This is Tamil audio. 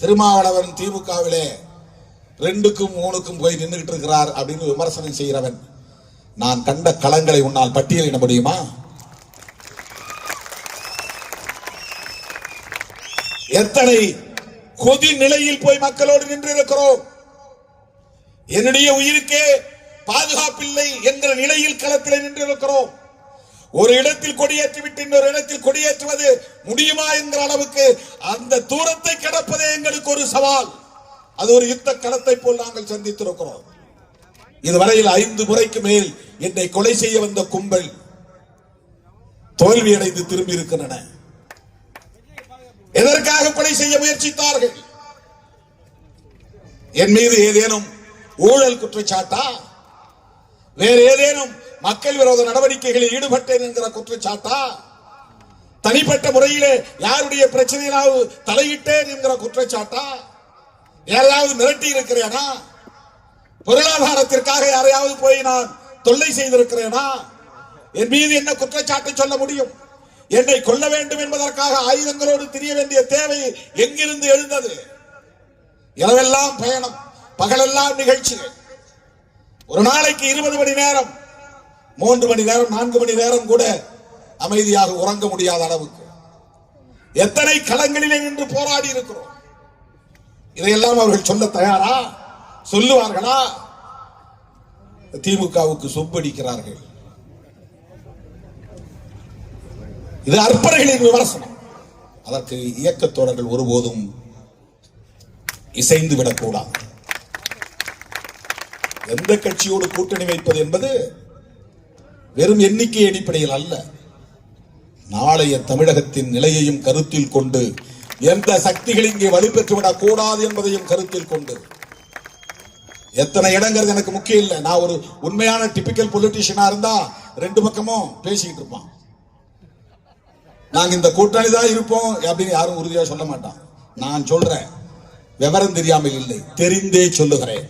திருமாவளவன் திமுகவிலே ரெண்டுக்கும் மூணுக்கும் போய் நின்றுகிட்டு இருக்கிறார் அப்படின்னு விமர்சனம் செய்கிறவன். நான் கண்ட களங்களை உன்னால் பட்டியலிட முடியுமா? எத்தனை கொதி நிலையில் போய் மக்களோடு நின்றிருக்கிறோம் என்னுடைய உயிருக்கே பாதுகாப்பில்லை என்கிற நிலையில் களத்தில் நின்றிருக்கிறோம் ஒரு இடத்தில் கொடியேற்றி விட்டு இன்னொரு இடத்தில் கொடியேற்றுவது முடியுமா என்கிற அளவுக்கு அந்த தூரத்தை கடப்பதே எங்களுக்கு ஒரு சவால். அது ஒரு யுத்த களத்தை போல் நாங்கள் சந்தித்திருக்கிறோம். இதுவரையில் ஐந்து முறைக்கு மேல் என்னை கொலை செய்ய வந்த கும்பல் தோல்வியடைந்து திரும்பி இருக்கின்றன எதற்காக கொலை செய்ய முயற்சித்தார்கள்? என் மீது ஏதேனும் ஊழல் குற்றச்சாட்டா? வேறு ஏதேனும் மக்கள் விரோத நடவடிக்கைகளில் ஈடுபட்டேன் என்கிற குற்றச்சாட்டா? தனிப்பட்ட முறையிலே யாருடைய பிரச்சனையிலாவது தலையிட்டேன் என்கிற குற்றச்சாட்டா? யாராவது மிரட்டி இருக்கிறேனா? பொருளாதாரத்திற்காக யாரையாவது போய் நான் தொல்லை செய்திருக்கிறேனா? என் மீது என்ன குற்றச்சாட்டை சொல்ல முடியும்? என்னை கொல்ல வேண்டும் என்பதற்காக ஆயுதங்களோடு தெரிய வேண்டிய தேவை எங்கிருந்து எழுந்தது? இரவெல்லாம் பயணம் பகலெல்லாம் நிகழ்ச்சிகள். ஒரு நாளைக்கு இருபது மணி நேரம். மூன்று மணி நேரம் நான்கு மணி நேரம் கூட அமைதியாக உறங்க முடியாத அளவுக்கு. எத்தனை களங்களிலே நின்று போராடி இருக்கிறோம்? இதையெல்லாம் அவர்கள் சொல்ல தயாரா? சொல்லுவார்களா? திமுகவுக்கு சொப்படிக்கிறார்கள். இது அற்பர்களின் விமர்சனம். அதற்கு இயக்கத்தோடர்கள் ஒருபோதும் இசைந்து விடக்கூடாது. எந்த கட்சியோடு கூட்டணி வைப்பது என்பது வெறும் எண்ணிக்கை அடிப்படையில் அல்ல. நாளைய தமிழகத்தின் நிலையையும் கருத்தில் கொண்டு எந்த சக்திகள் இங்கே வலுப்பெற்றுவிடக் கூடாது என்பதையும் கருத்தில் கொண்டு. எத்தனை இடங்கிறது எனக்கு முக்கியம் இல்லை. நான் ஒரு உண்மையான டிபிக்கல் பொலிட்டீஷியனா இருந்தா ரெண்டு பக்கமும் பேசிக்கிட்டு இருப்பான். நாங்க இந்த கூட்டணி தான் இருப்போம் அப்படின்னு யாரும் உறுதியா சொல்ல மாட்டான். நான் சொல்றேன். விவரம் தெரியாமல் இல்லை. தெரிந்தே சொல்லுகிறேன்.